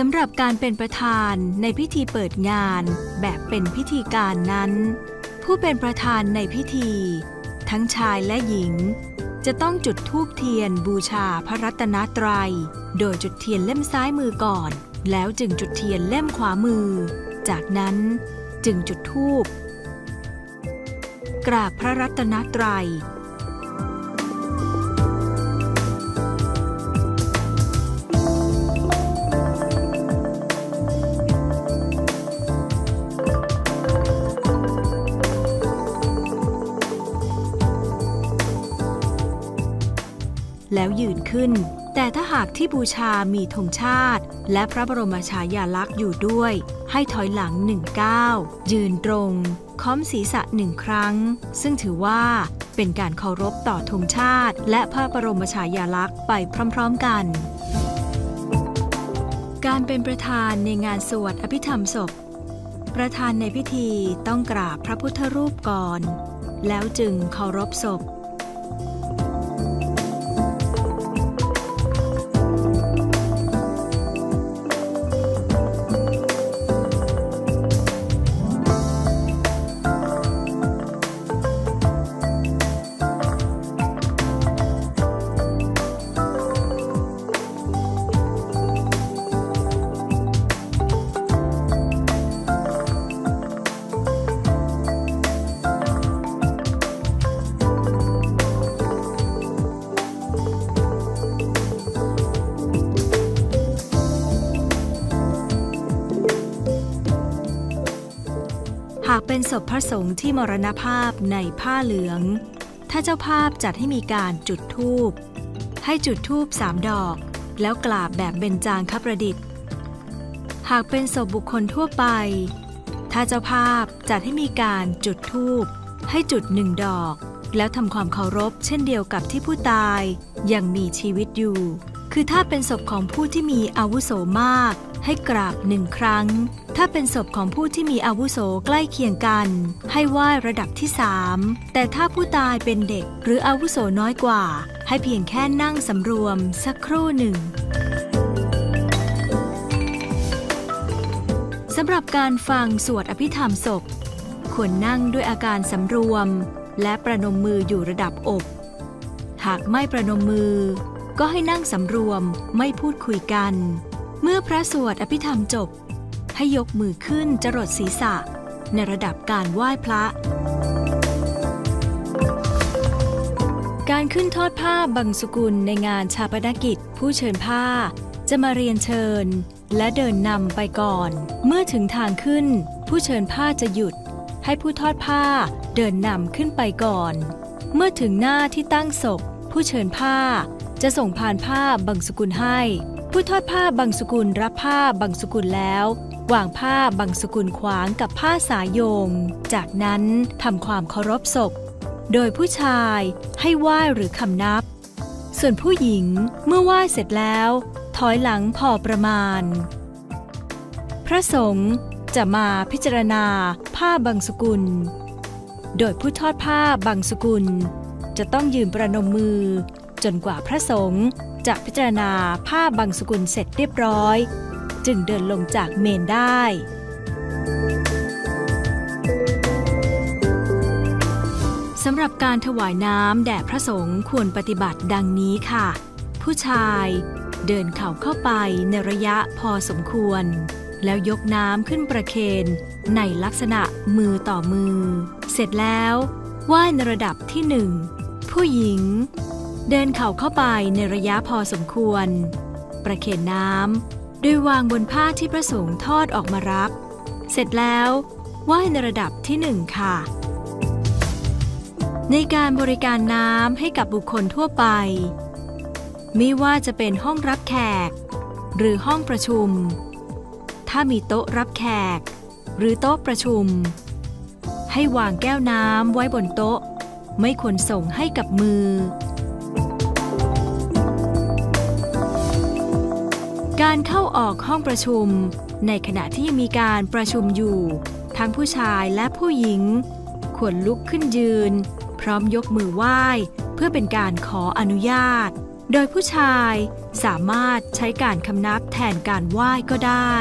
สำหรับการเป็นประธานในพิธีเปิดงานแบบเป็นพิธีการนั้น ผู้เป็นประธานในพิธี ทั้งชายและหญิง จะต้องจุดธูปเทียนบูชาพระรัตนตรัย โดยจุดเทียนเล่มซ้ายมือก่อน แล้วจึงจุดเทียนเล่มขวามือ จากนั้นจึงจุดธูปกราบพระรัตนตรัย แล้วยืนขึ้น แต่ถ้าหากที่บูชามีธงชาติ และพระบรมฉายาลักษณ์อยู่ด้วย ให้ถอยหลังหนึ่งก้าวยืนตรง ค้อมศีรษะหนึ่งครั้ง ซึ่งถือว่าเป็นการเคารพต่อธงชาติ และพระบรมฉายาลักษณ์ไปพร้อม ๆ กัน การเป็นประธานในงานสวดอภิธรรมศพ ประธานในพิธีต้องกราบพระพุทธรูปก่อน แล้วจึงเคารพศพากเป็นศพพระสงฆ์ที่มรณภาพในผ้าเหลือง ถ้าเจ้าภาพจัดให้มีการจุดธูป ให้จุดธูปสามดอก แล้วกราบแบบเบญจางคประดิษฐ์ หากเป็นศพบุคคลทั่วไป ถ้าเจ้าภาพจัดให้มีการจุดธูป ให้จุดหนึ่งดอก แล้วทำความเคารพเช่นเดียวกับที่ผู้ตายยังมีชีวิตอยู่ คือถ้าเป็นศพของผู้ที่มีอาวุโสมาก ให้กราบหนึ่งครั้ง ถ้าเป็นศพของผู้ที่มีอาวุโสใกล้เคียงกัน ให้ไหว้ระดับที่สามแต่ถ้าผู้ตายเป็นเด็กหรืออาวุโสน้อยกว่า ให้เพียงแค่นั่งสำรวมสักครู่หนึ่งสำหรับการฟังสวดอภิธรรมศพ ควรนั่งด้วยอาการสำรวม และประนมมืออยู่ระดับอก หากไม่ประนมมือ ก็ให้นั่งสำรวมไม่พูดคุยกัน เมื่อพระสวดอภิธรรมจบ ให้ยกมือขึ้นจรดศีรษะ ในระดับการไหว้พระ การขึ้นทอดผ้าบังสุกุลในงานชาปนกิจ ผู้เชิญผ้า จะมาเรียนเชิญ และเดินนำไปก่อน เมื่อถึงทางขึ้น ผู้เชิญผ้าจะหยุด ให้ผู้ทอดผ้าเดินนำขึ้นไปก่อน เมื่อถึงหน้าที่ตั้งศพ ผู้เชิญผ้า จะส่งผ่านผ้าบังสกุลให้ ผู้ทอดผ้าบังสกุลรับผ้าบังสกุลแล้ว วางผ้าบังสกุลขวางกับผ้าสายโยง จากนั้นทำความเคารพศพ โดยผู้ชายให้ไหว้หรือคำนับ ส่วนผู้หญิงเมื่อไหว้เสร็จแล้ว ถอยหลังพอประมาณ พระสงฆ์จะมาพิจารณาผ้าบังสกุล โดยผู้ทอดผ้าบังสกุล จะต้องยืนประนมมือ จนกว่าพระสงฆ์จะพิจารณาผ้าบังสกุลเสร็จเรียบร้อย จึงเดินลงจากเมนได้สำหรับการถวายน้ำแด่พระสงฆ์ควรปฏิบัติดังนี้ค่ะ ผู้ชายเดินเข่าเข้าไปในระยะพอสมควร แล้วยกน้ำขึ้นประเคนในลักษณะมือต่อมือ เสร็จแล้วไหว้ในระดับที่หนึ่งผู้หญิง เดินเข่าเข้าไปในระยะพอสมควร ประเคนน้ำโดยวางบนผ้าที่พระสงฆ์ทอดออกมารับ เสร็จแล้วไหว้ในระดับที่หนึ่งค่ะ ในการบริการน้ำให้กับบุคคลทั่วไป ไม่ว่าจะเป็นห้องรับแขก หรือห้องประชุม ถ้ามีโต๊ะรับแขก หรือโต๊ะประชุม ให้วางแก้วน้ำไว้บนโต๊ะ ไม่ควรส่งให้กับมือ การเข้าออกห้องประชุม ในขณะที่ยังมีการประชุมอยู่ ทั้งผู้ชายและผู้หญิง ควรลุกขึ้นยืน พร้อมยกมือไหว้ เพื่อเป็นการขออนุญาต โดยผู้ชายสามารถใช้การคำนับแทนการไหว้ก็ได้